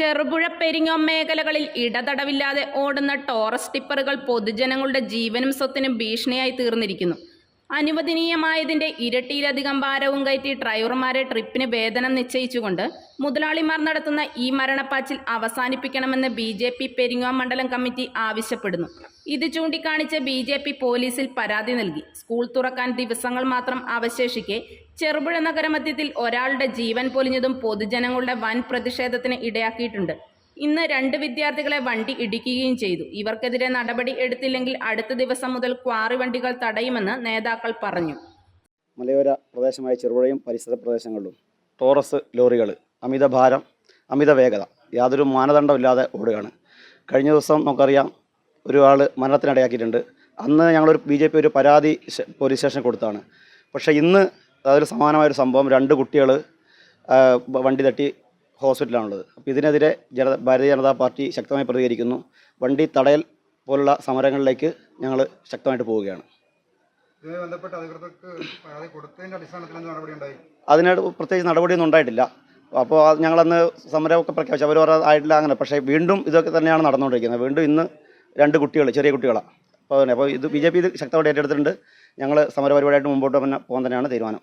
ചെറുപുഴ പെരിങ്ങോം മേഖലകളിൽ ഇടതടവില്ലാതെ ഓടുന്ന ടോറസ് ടിപ്പറുകൾ പൊതുജനങ്ങളുടെ ജീവനും സ്വത്തിനും ഭീഷണിയായി തീർന്നിരിക്കുന്നു. അനുവദനീയമായതിന്റെ ഇരട്ടിയിലധികം ഭാരവും കയറ്റി ഡ്രൈവർമാരെ ട്രിപ്പിന് വേതനം നിശ്ചയിച്ചുകൊണ്ട് മുതലാളിമാർ നടത്തുന്ന ഈ മരണപ്പാച്ചിൽ അവസാനിപ്പിക്കണമെന്ന് ബി ജെ പി പെരിങ്ങോ മണ്ഡലം കമ്മിറ്റി ആവശ്യപ്പെടുന്നു. ഇത് ചൂണ്ടിക്കാണിച്ച് ബി ജെ പി പോലീസിൽ പരാതി നൽകി. സ്കൂൾ തുറക്കാൻ ദിവസങ്ങൾ മാത്രം അവശേഷിക്കെ ചെറുപുഴ നഗരമധ്യത്തിൽ ഒരാളുടെ ജീവൻ പൊലിഞ്ഞതും പൊതുജനങ്ങളുടെ വൻ പ്രതിഷേധത്തിന് ഇടയാക്കിയിട്ടുണ്ട്. ഇന്ന് രണ്ട് വിദ്യാർത്ഥികളെ വണ്ടി ഇടിക്കുകയും ചെയ്തു. ഇവർക്കെതിരെ നടപടി എടുത്തില്ലെങ്കിൽ അടുത്ത ദിവസം മുതൽ ക്വാറി വണ്ടികൾ തടയുമെന്ന് നേതാക്കൾ പറഞ്ഞു. മലയോര പ്രദേശമായ ചെറുപുഴയും പരിസര പ്രദേശങ്ങളിലും ടോറസ് ലോറികൾ അമിത ഭാരം അമിത വേഗത യാതൊരു മാനദണ്ഡമില്ലാതെ ഓടുകയാണ്. കഴിഞ്ഞ ദിവസം നമുക്കറിയാം ഒരാൾ മരണത്തിനിടയാക്കിയിട്ടുണ്ട്. അന്ന് ഞങ്ങളൊരു ബി ജെ പി ഒരു പരാതി പോലീസ് സ്റ്റേഷനിൽ കൊടുത്താണ്. പക്ഷേ ഇന്ന് അതൊരു സമാനമായൊരു സംഭവം. രണ്ട് കുട്ടികൾ വണ്ടി തട്ടി ഹോസ്പിറ്റലാണുള്ളത്. അപ്പോൾ ഇതിനെതിരെ ജന ഭാരതീയ ജനതാ പാർട്ടി ശക്തമായി പ്രതികരിക്കുന്നു. വണ്ടി തടയൽ പോലുള്ള സമരങ്ങളിലേക്ക് ഞങ്ങൾ ശക്തമായിട്ട് പോവുകയാണ്. അതിനായിട്ട് അതിന് പ്രത്യേകിച്ച് നടപടിയൊന്നും ഉണ്ടായിട്ടില്ല. അപ്പോൾ ഞങ്ങളന്ന് സമരമൊക്കെ പ്രഖ്യാപിച്ചു. അവർ ആയിട്ടില്ല അങ്ങനെ. പക്ഷേ വീണ്ടും ഇതൊക്കെ തന്നെയാണ് നടന്നുകൊണ്ടിരിക്കുന്നത്. വീണ്ടും ഇന്ന് രണ്ട് കുട്ടികൾ ചെറിയ കുട്ടികളാണ് അപ്പോൾ അപ്പോൾ ഇത് ബി ജെ പി ഇത് ശക്തമായിട്ട് ഏറ്റെടുത്തിട്ടുണ്ട്. ഞങ്ങൾ സമരപരിപാടിയായിട്ട് മുമ്പോട്ട് തന്നെ പോകാൻ തന്നെയാണ് തീരുമാനം.